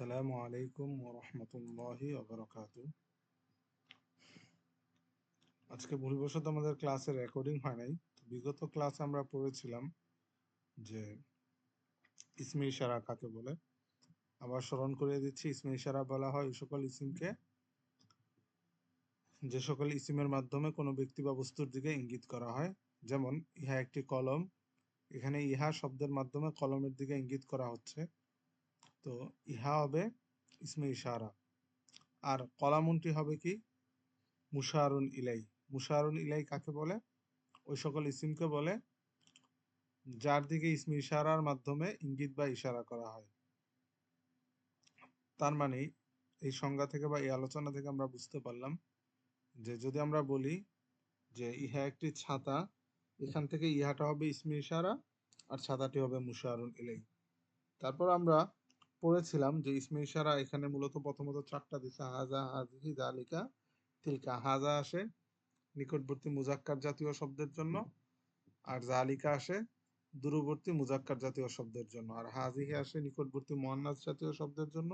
আসসালামু আলাইকুম ওরহমতুল্লাহি ওবরাকাত আজকে ভুলবশত আমাদের ক্লাসের রেকর্ডিং হয় নাই। বিগত ক্লাস আমরা পড়েছিলাম যে ইসমে ইশারা কাকে বলে? আবার স্মরণ করিয়ে দিচ্ছি, ইসমে ইশারা বলা হয় ওই সকল ইসিমকে। যে সকল ইসিমের মাধ্যমে কোনো ব্যক্তি বা বস্তুর দিকে ইঙ্গিত করা হয়। যেমন, ইহা একটি কলম। এখানে ইহা শব্দের মাধ্যমে কলমের দিকে ইঙ্গিত করা হচ্ছে। তো ইহা হবে ইসমে ইশারা। আর কলামুনটি হবে কি? মুশারুন ইলাই। মুশারুন ইলাই কাকে বলে? ওই সকল ইসিমকে বলে, যার দিকে ইসমে ইশারার মাধ্যমে ইঙ্গিত বা ইশারা করা হয়। তার মানে এই সংজ্ঞা থেকে বা এই আলোচনা থেকে আমরা বুঝতে পারলাম যে যদি আমরা বলি যে ইহা একটি ছাতা, এখান থেকে ইহাটা হবে ইসমে ইশারা আর ছাতাটি হবে মুশারুন ইলাই। তারপর আমরা পড়েছিলাম যে ইসমে ইশারা এখানে মূলত প্রথমত চারটা দিছে হাজা হাজিহি জালিকা তিলকা। হাজা আসে নিকটবর্তী মুজাক্কার জাতীয় শব্দের জন্য আর জালিকা আসে দূরবর্তী মুজাক্কার জাতীয় শব্দের জন্য। আর হাজিহি আসে নিকটবর্তী মোয়ান্নাস জাতীয় শব্দের জন্য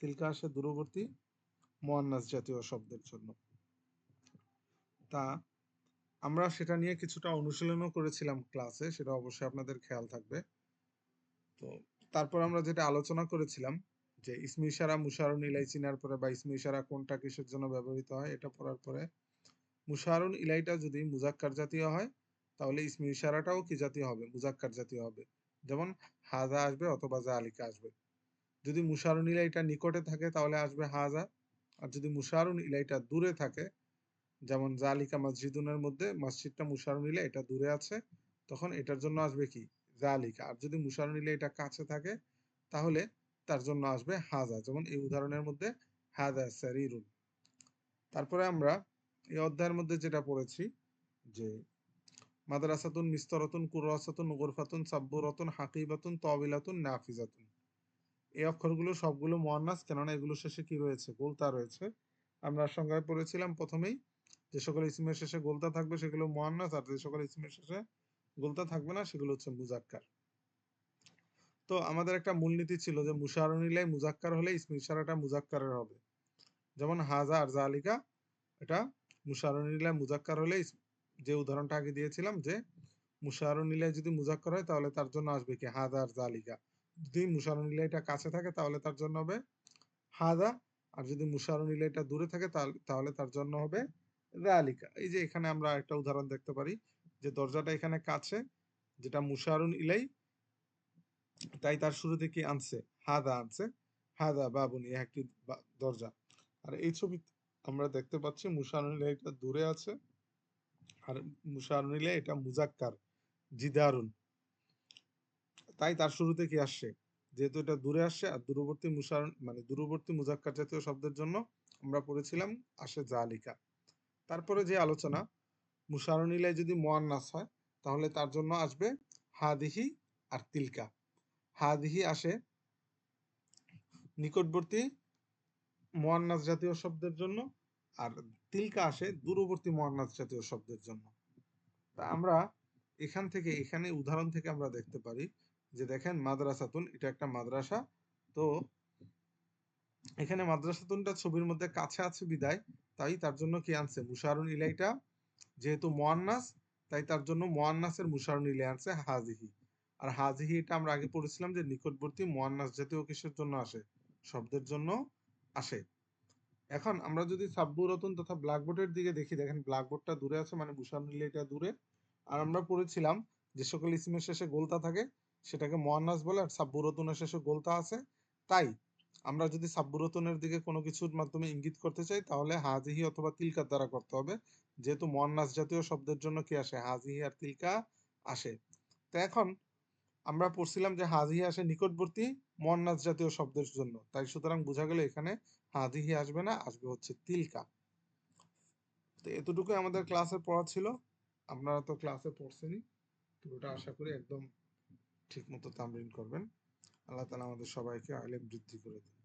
তিলকা আসে দূরবর্তী মোয়ান্নাস জাতীয় শব্দের জন্য। তা আমরা সেটা নিয়ে কিছুটা অনুশীলনও করেছিলাম ক্লাসে সেটা অবশ্যই আপনাদের খেয়াল থাকবে। তো তারপর আমরা যেটা আলোচনা করেছিলাম যে ইসমি ইশারা মুশারুন ইলাই চিনার পরে বা ইসমি ইশারা কোনটা কিসের জন্য ব্যবহৃত হয়, এটা পড়ার পরে মুশারুন ইলাইটা যদি মুজাক্কার জাতীয় হয়, তাহলে ইসমি ইশারাটাও কি জাতীয় হবে? মুজাক্কার জাতীয় হবে। যেমন হাজা আসবে অথবা জা আলিকা আসবে। যদি মুশারুন ইলাইটা নিকটে থাকে, তাহলে আসবে হাজা। আর যদি মুশারুন ইলাইটা দূরে থাকে, যেমন জালিকা মসজিদুনের মধ্যে, মসজিদটা মুশারুন ইলা এটা দূরে আছে, তখন এটার জন্য আসবে কি? জালিকা আর যদি মুশার নিলে এটা কাছে থাকে, তাহলে তার জন্য আসবে হাজা। যেমন এই উদাহরণের মধ্যে, হাজা সারিরুন। তারপরে আমরা এই অধ্যায়ের মধ্যে যেটা পড়েছি, যে মাদ্রাসাতুন মিস্তরতুন কুরাসাতুন গোরফাতুন, সাব্বুরাতুন, হাকিবাতুন তবিলাতুন নাফিজাতুন। এই অক্ষরগুলো সবগুলো মোয়ান্নাস, কেননা এগুলো শেষে কি রয়েছে? গোলতা রয়েছে। আমরা সংজ্ঞায় পড়েছিলাম প্রথমেই যে সকল ইসমের শেষে গোলতা থাকবে সেগুলো মোয়ান্নাস, আর যে সকল ইসমের শেষে গোলতা থাকবে না, সেগুলো হচ্ছে মুজাক্কার। তো আমাদের একটা মূলনীতি ছিল যে মুশারুনিলাই মুজাক্কার হলে ইসমে ইশারাটা মুজাক্কারের হবে। যেমন হাজা আর জালিকা এটা মুশারুনিলাই মুজাক্কার হলে যে উদাহরণটা আগে দিয়েছিলাম যে মুশারুনিলাই যদি মুজাক্কার হয় তাহলে তার জন্য আসবে কি? হাজা আর জালিকা যদি মুশারুনিলাইটা কাছে থাকে তাহলে তার জন্য হবে হাজা, আর যদি মুশারুনিলাইটা দূরে থাকে তাহলে তার জন্য হবে জালিকা এই যে এখানে আমরা একটা উদাহরণ দেখতে পারি। যে দরজাটা এখানে কাছে, যেটা মুশারুন ইলাই, তাই তার শুরুতে কি আনছে? হাদা আনছে। হাদা বাবুনি একটি দরজা। আর এই ছবি আমরা দেখতে পাচ্ছি মুশারুন ইলাই এটা দূরে আছে। আর মুশারুন ইলাই এটা মুজাক্কার, জিদারুন। তাই তার শুরুতে কি আসছে? যেহেতু এটা দূরে আসছে, আর দূরবর্তী মুশারুন মানে দূরবর্তী মুজাক্কার জাতীয় শব্দের জন্য আমরা পড়েছিলাম, আসে জালিকা। তারপরে যে আলোচনা মুশারুনিলায় যদি মোয়ান্নাস হয়, তাহলে তার জন্য আসবে হাদিহি আর তিলকা। হাদিহি আসে নিকটবর্তী মোয়ান্নাস জাতীয় শব্দের জন্য আর তিলকা আসে দূরবর্তী মোয়ান্নাস জাতীয় শব্দের জন্য। তা আমরা এখান থেকে, এখানে উদাহরণ থেকে আমরা দেখতে পারি যে দেখেন মাদ্রাসাতুন, এটা একটা মাদ্রাসা। তো এখানে মাদ্রাসাতুনটা ছবির মধ্যে কাছে আছে বিদায়, তাই তার জন্য কি আনছে? মুশারুন ইলাইটা যেহেতু মোয়ান্নাস, তাই তার জন্য মোয়ান্নাসের মুশারুন ইলে আনছে হাজিহি। আর হাজিহি এটা আমরা আগে পড়েছিলাম যে নিকটবর্তী মোয়ান্নাস জাতীয় কিসের জন্য আসে? শব্দের জন্য আসে। এখন আমরা যদি সাব্বুরতন তথা ব্ল্যাকবোর্ডের দিকে দেখি, দেখেন ব্ল্যাকবোর্ডটা দূরে আছে মানে মুশারুন ইলে এটা দূরে। আর আমরা পড়েছিলাম যে সকল ইসমের শেষে গোলতা থাকে, সেটাকে মোয়ান্নাস বলে, আর সাব্বুরতনের শেষে গোলতা আছে। তাই আমরা যদি সাব্বুরতনের দিকে কোনো কিছুর মাধ্যমে ইঙ্গিত করতে চাই, তাহলে হাজিহি অথবা তিলকার দ্বারা করতে হবে। যেহেতু মোয়ান্নাস জাতীয় শব্দের জন্য কি আসে? হাজিহি আর তিলকা আসে। তো এখন আমরা পড়ছিলাম যে হাজিহি আসে নিকটবর্তী মোয়ান্নাস জাতীয় শব্দের জন্য। তাই সুতরাং বোঝা গেল এখানে হাজিহি আসবে না, আসবে হচ্ছে তিলকা। তো এতটুকু আমাদের ক্লাসে পড়া ছিল। আপনারা তো ক্লাসে পড়ছেনই। পুরোটা আশা করি একদম ঠিক মতো তামরিন করবেন। আল্লাহ তালা আমাদের সবাইকে আলেম বৃদ্ধি করে দিন